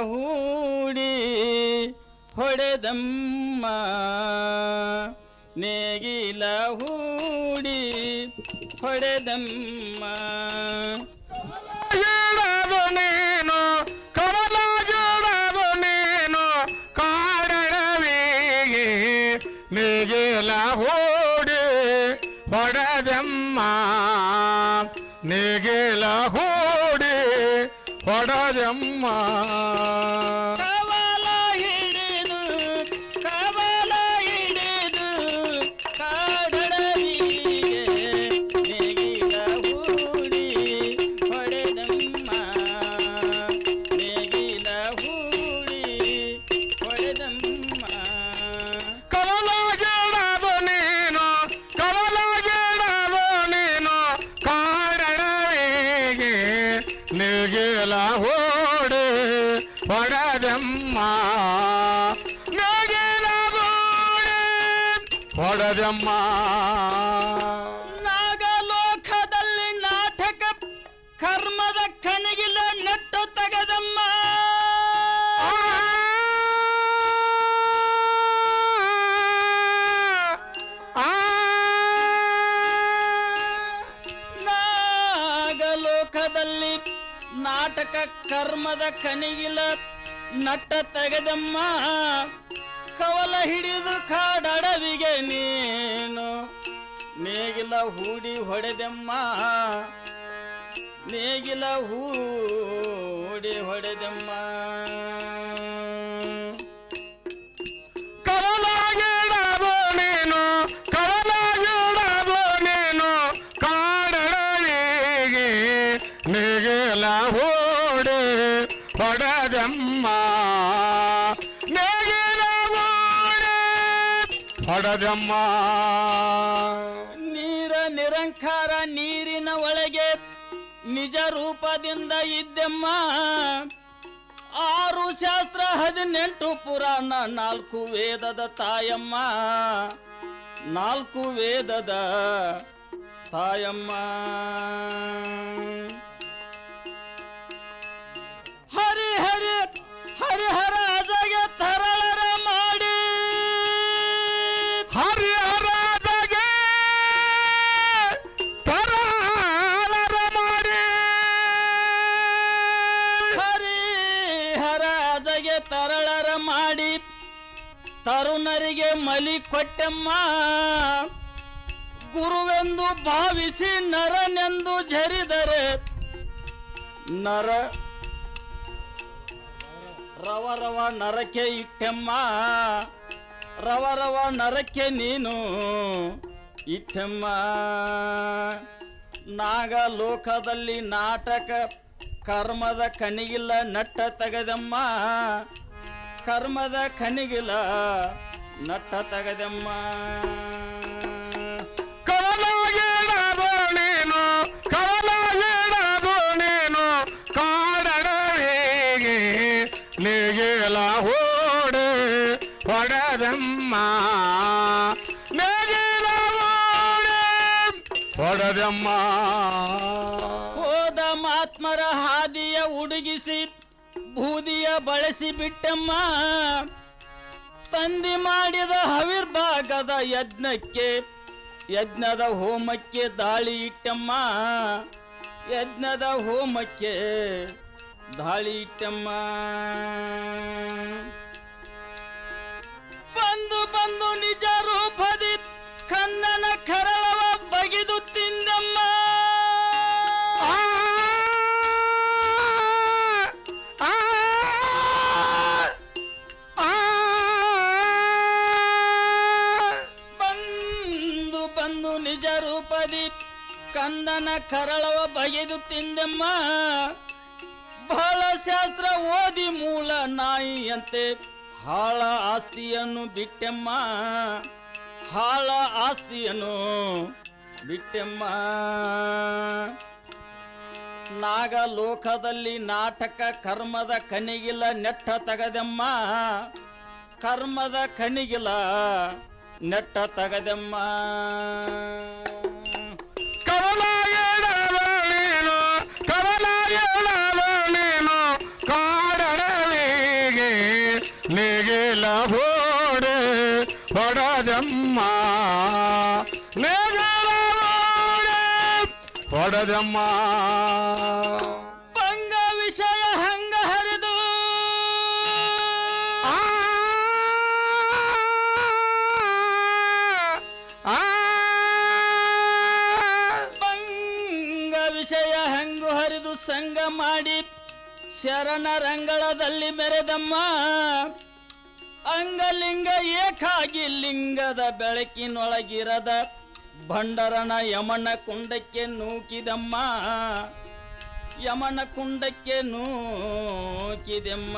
ಹೂಡಿ ಹೊಡೆದಮ್ಮ. ನೇಗಿಲ ಹೂಡಿ ಹೊಡೆದಮ್ಮ. ಹೊಡೆದಮ್ಮ ಹೊಡೆದಮ್ಮ ನಾಗಲೋಕದಲ್ಲಿ ನಾಟಕ ಕರ್ಮದ ಕಣಗಿಲ ನೆಟ್ಟು ತೆಗೆದಮ್ಮ. ನಾಗಲೋಕದಲ್ಲಿ ನಾಟಕ ಕರ್ಮದ ಕಣಿಗಿಲ ನಟ್ಟ ತೆಗೆದಮ್ಮ. ಕವಲ ಹಿಡಿದು ಕಾಡಡವಿಗೆ ನೀನು ನೇಗಿಲ ಹೂಡಿ ಹೊಡೆದೆಮ್ಮ. ನೇಗಿಲ ಹೂಡಿ ಹೊಡೆದಮ್ಮ. ಹೊಡೆದಮ್ಮ. ನೀರ ನಿರಂಕಾರ ನೀರಿನ ಒಳಗೆ ನಿಜ ರೂಪದಿಂದ ಇದ್ದೆಮ್ಮ. ಆರು ಶಾಸ್ತ್ರ ಹದಿನೆಂಟು ಪುರಾಣ, ನಾಲ್ಕು ವೇದದ ತಾಯಮ್ಮ. ನಾಲ್ಕು ವೇದದ ತಾಯಮ್ಮ. ತರಳರ ಮಾಡಿ ತರುಣರಿಗೆ ಮಲಿ ಕೊಟ್ಟೆಮ್ಮ. ಗುರುವೆಂದು ಭಾವಿಸಿ ನರನೆಂದು ಜರಿದರೆ ನರ ರವ ರವ ನರಕ್ಕೆ ಇಟ್ಟೆಮ್ಮ. ರವ ರವ ನರಕ್ಕೆ ನೀನು ಇಟ್ಟೆಮ್ಮ. ನಾಗ ಲೋಕದಲ್ಲಿ ನಾಟಕ ಕರ್ಮದ ಕಣಿಗಿಲ್ಲ ನಟ್ಟ ತೆಗೆದಮ್ಮ ಕರ್ಮದ ಕಣಿಗಿಲ್ಲ ನಟ್ಟ ತೆಗೆದಮ್ಮ ಕವಲ ಗಿಡದು ನೀನು ಕವಲ ಗಿಡದು ನೀನು ಕಾಡಳಿಗೆ ನೇಗಿಲ ಹೂಡಿ ಹೊಡೆದಮ್ಮ ನೇಗಿಲ ಹೂಡಿ ಹೊಡೆದಮ್ಮ ಹೋದ ಮಾತ್ಮರ ಹಾದಿಯ ಉಡುಗಿಸಿ ಬೂದಿಯ ಬಳಸಿ ಬಿಟ್ಟಮ್ಮ ತಂದಿ ಮಾಡಿದ ಹವಿರ್ಭಾಗದ ಯಜ್ಞಕ್ಕೆ, ಯಜ್ಞದ ಹೋಮಕ್ಕೆ ದಾಳಿ ಇಟ್ಟಮ್ಮ. ಯಜ್ಞದ ಹೋಮಕ್ಕೆ ದಾಳಿ ಇಟ್ಟಮ್ಮ. ಬಂದು ಬಂದು ನಿಜ ರೂಪದಿ ಕನ್ನನ ರೂಪದಿ ಕಂದನ ಕರಳವ ಬಗೆದು ತಿಂದಮ್ಮ. ಬಹಳ ಶಾಸ್ತ್ರ ಓದಿ ಮೂಲ ನಾಯಿಯಂತೆ. ಹಾಳ ಆಸ್ತಿಯನ್ನು ಬಿಟ್ಟೆಮ್ಮ. ಹಾಳ ಆಸ್ತಿಯನ್ನು ಬಿಟ್ಟೆಮ್ಮ. ನಾಗ ಲೋಕದಲ್ಲಿ ನಾಟಕ ಕರ್ಮದ ಕಣಿಗಿಲ ನೆಟ್ಟ ತಗದೆಮ್ಮ. ಕರ್ಮದ ಕಣಿಗಿಲ ನೆಟ್ಟ ತಗದೆಮ್ಮ. ಓಡೆ ಹೊಡೆದಮ್ಮ ಹೊಡೆದಮ್ಮ ಬಂಗ ವಿಷಯ ಹಂಗ ಹರಿದು. ಬಂಗ ವಿಷಯ ಹಂಗು ಹರಿದು ಸಂಗ ಮಾಡಿ ಶರಣರಂಗಳದಲ್ಲಿ ಮೆರೆದಮ್ಮ. ಅಂಗಲಿಂಗ ಏಕಾಗಿ ಲಿಂಗದ ಬೆಳಕಿನೊಳಗಿರದ ಭಂಡರನ ಯಮನ ಕುಂಡಕ್ಕೆ ನೂಕಿದಮ್ಮ. ಯಮನ ಕುಂಡಕ್ಕೆ ನೂಕಿದೆಮ್ಮ.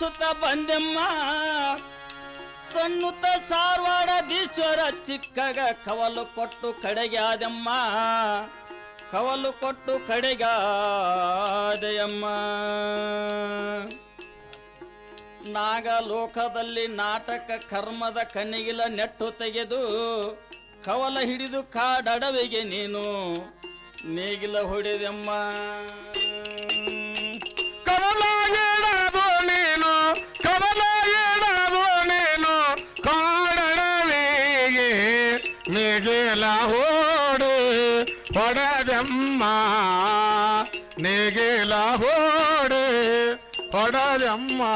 ಹೊಡೆಸುತ್ತ ಬಂದೆಮ್ಮ. ಸಣ್ಣುತ್ತ ಸಾರವಾಡದೀಶ್ವರ ಚಿಕ್ಕಗ ಕವಲು ಕೊಟ್ಟು ಕಡೆಗಾದೆಮ್ಮ ಕವಲು ಕೊಟ್ಟು ಕಡೆಗಾದೆಯಮ್ಮ ನಾಗಲೋಕದಲ್ಲಿ ನಾಟಕ ಕರ್ಮದ ಕನಿಗಿಲ ನೆಟ್ಟು ತೆಗೆದು ಕವಲ ಹಿಡಿದು ಕಾಡಡವಿಗೆ ನೀನು ನೇಗಿಲ ಹೊಡೆದೆಮ್ಮ. అమ్మా నేగేలా హోడే పడదమ్మా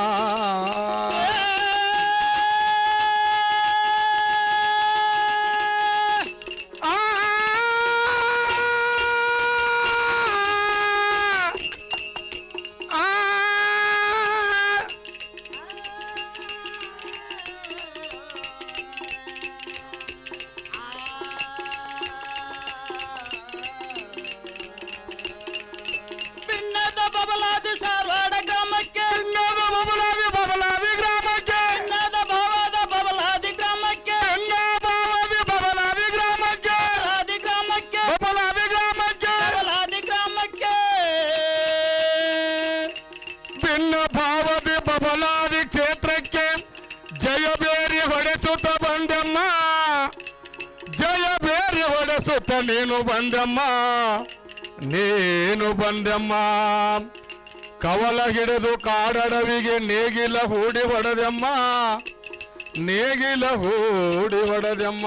ನೀನು ಬಂದಮ್ಮ ನೀನು ಬಂದಮ್ಮ. ಕವಲ ಹಿಡಿದು ಕಾಡಡವಿಗೆ ನೇಗಿಲ ಹೂಡಿ ಹೊಡೆದಮ್ಮ ನೇಗಿಲ ಹೂಡಿ ಹೊಡೆದಮ್ಮ.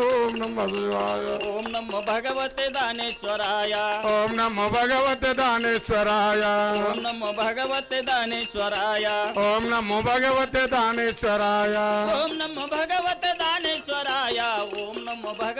ఓం నమ శివాయ. ఓం నమో భగవతే దానేశ్వరాయ. ఓం నమో భగవతే దానేశ్వరాయ. ఓం నమో భగవతే దానేశ్వరాయ. ఓం నమో భగవతే దానేశ్వరాయ. ఓం నమో భగవతే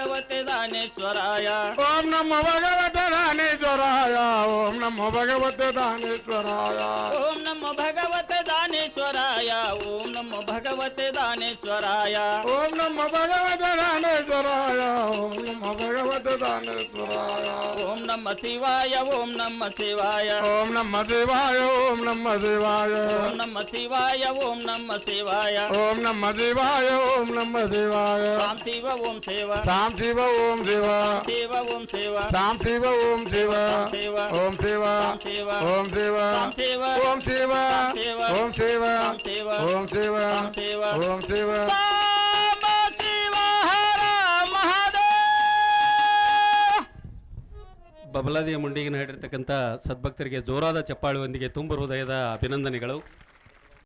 భగవతే దానేశ్వరాయ. ఓం నమో భగవతే దానేశ్వరాయ. ఓం నమో భగవతే దానేశ్వరాయ. ఓం నమో భగవతే దానేశ్వరాయ. ఓం నమో భగవతే దానేశ్వరాయ. ఓం నమో భగవతే దానేశ్వరాయ. ఓం నమో భగవతే దానేశ్వరాయ. ఓం నమ శివాయ ఓం నమ శివాయ. ఓం నమ శివాయ ఓం నమ శివాయ. ఓం నమ శివాయ ఓం నమ శివాయ. ఓం నమ శివాయ ఓం నమ శివాయ. రామ్ శివ ఓం శివ. రామ్ ಶಿವ ಓಂ ಶಿವ ಶಿವ ಓಂ ಶಿವ ಶಾಂ ಶಿವ ಓಂ ಶಿವ ಶಿವ ಓಂ ಶಿವ ಓಂ ಶಿವ ಓಂ ಶಿವ ಓಂ ಶಿವ ಓಂ ಶಿವ ಶಿವ ಓಂ ಶಿವ ಸಾಮ ಶಿವ ಹರ ಮಹಾದೇವ ಬಬಲಾದಿಯ ಮುಂಡಿಗಿನ ಹೇಳಿರ್ತಕ್ಕಂಥ ಸದ್ಭಕ್ತರಿಗೆ ಜೋರಾದ ಚಪ್ಪಾಳಿಯೊಂದಿಗೆ ತುಂಬ ಹೃದಯದ ಅಭಿನಂದನೆಗಳು.